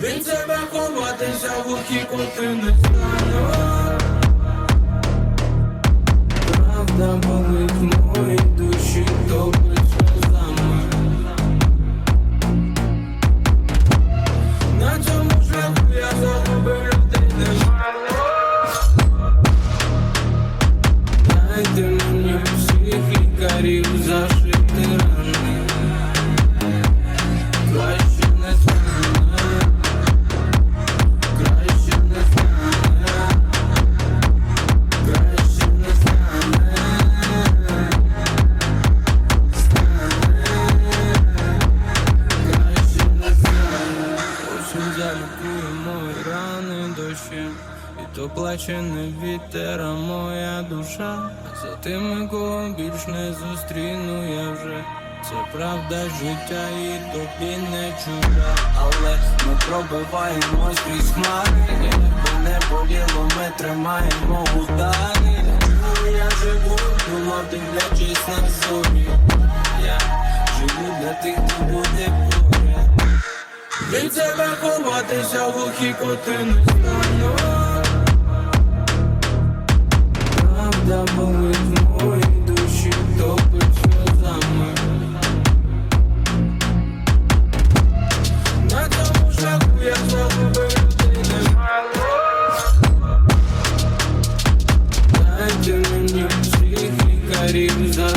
Від себе ховатися в глухі кути не стану Правда болить в моїй душі, топиться за мене На цьому шляху я загубив людей немало Дайте мені всіх лікарів зашити рани І то плаче не вітер, моя душа. За тими, кого більш не зустріну я вже. Це правда життя і тобі не чужа. Але ми пробиваємо скрізь хмари. Якби не боліло, ми тримаємо удари Чому я живу, думав, дивлячись на зорі від себе ховатися в глухі котину стану Правда болить в моїй душі, топить за мене На цьому шляху я загубив людини мало. Дайте мені всіх лікарів за